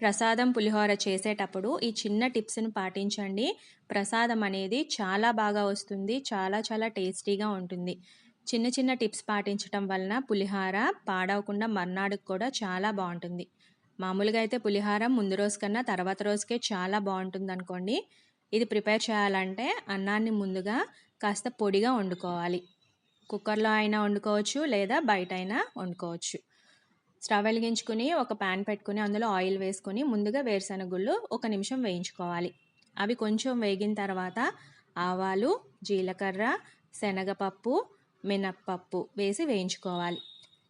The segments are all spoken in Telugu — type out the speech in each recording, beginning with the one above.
ప్రసాదం పులిహోర చేసేటప్పుడు ఈ చిన్న టిప్స్ని పాటించండి. ప్రసాదం అనేది చాలా బాగా వస్తుంది. చాలా చాలా టేస్టీగా ఉంటుంది. చిన్న చిన్న టిప్స్ పాటించడం వలన పులిహార పాడవకుండా మర్నాడుకు కూడా చాలా బాగుంటుంది. మామూలుగా అయితే పులిహార ముందు రోజు కన్నా తర్వాత రోజుకే చాలా బాగుంటుంది అనుకోండి. ఇది ప్రిపేర్ చేయాలంటే అన్నాన్ని ముందుగా కాస్త పొడిగా వండుకోవాలి. కుక్కర్లో అయినా వండుకోవచ్చు లేదా బయట అయినా వండుకోవచ్చు. స్టవ్ వెలిగించుకుని ఒక ప్యాన్ పెట్టుకుని అందులో ఆయిల్ వేసుకొని ముందుగా వేరుశనగుళ్ళు ఒక నిమిషం వేయించుకోవాలి. అవి కొంచెం వేగిన తర్వాత ఆవాలు జీలకర్ర శనగపప్పు మినప్పప్పు వేసి వేయించుకోవాలి.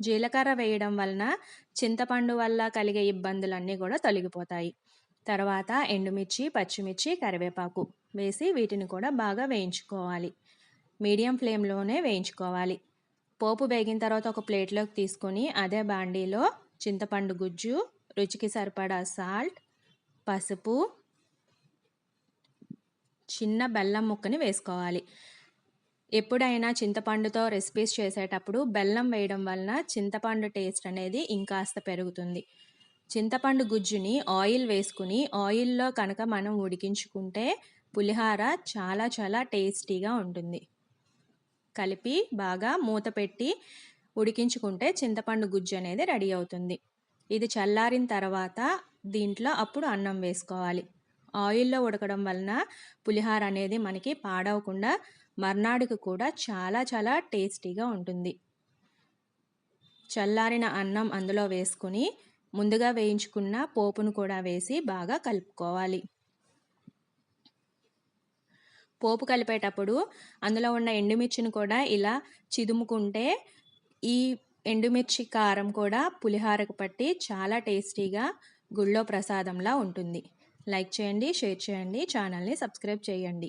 జీలకర్ర వేయడం వలన చింతపండు వల్ల కలిగే ఇబ్బందులన్నీ కూడా తొలగిపోతాయి. తర్వాత ఎండుమిర్చి పచ్చిమిర్చి కరివేపాకు వేసి వీటిని కూడా బాగా వేయించుకోవాలి. మీడియం ఫ్లేమ్లోనే వేయించుకోవాలి. పోపు వేగిన తర్వాత ఒక ప్లేట్లోకి తీసుకొని అదే బాండీలో చింతపండు గుజ్జు రుచికి సరిపడా సాల్ట్ పసుపు చిన్న బెల్లం ముక్కని వేసుకోవాలి. ఎప్పుడైనా చింతపండుతో రెసిపీస్ చేసేటప్పుడు బెల్లం వేయడం వలన చింతపండు టేస్ట్ అనేది ఇంకాస్త పెరుగుతుంది. చింతపండు గుజ్జుని ఆయిల్ వేసుకుని ఆయిల్లో కనుక మనం ఉడికించుకుంటే పులిహార చాలా చాలా టేస్టీగా ఉంటుంది. కలిపి బాగా మూత పెట్టి ఉడికించుకుంటే చింతపండు గుజ్జు అనేది రెడీ అవుతుంది. ఇది చల్లారిన తర్వాత దీంట్లో అప్పుడు అన్నం వేసుకోవాలి. ఆయిల్లో ఉడకడం వలన పులిహార అనేది మనకి పాడవకుండా మర్నాడుకు కూడా చాలా చాలా టేస్టీగా ఉంటుంది. చల్లారిన అన్నం అందులో వేసుకుని ముందుగా వేయించుకున్న పోపును కూడా వేసి బాగా కలుపుకోవాలి. పోపు కలిపేటప్పుడు అందులో ఉన్న ఎండుమిర్చిని కూడా ఇలా చిదుముకుంటే ఈ ఎండుమిర్చి కారం కూడా పులిహారకు పట్టి చాలా టేస్టీగా గుళ్ళో ప్రసాదంలా ఉంటుంది. లైక్ చేయండి షేర్ చేయండి ఛానల్ని సబ్స్క్రైబ్ చేయండి.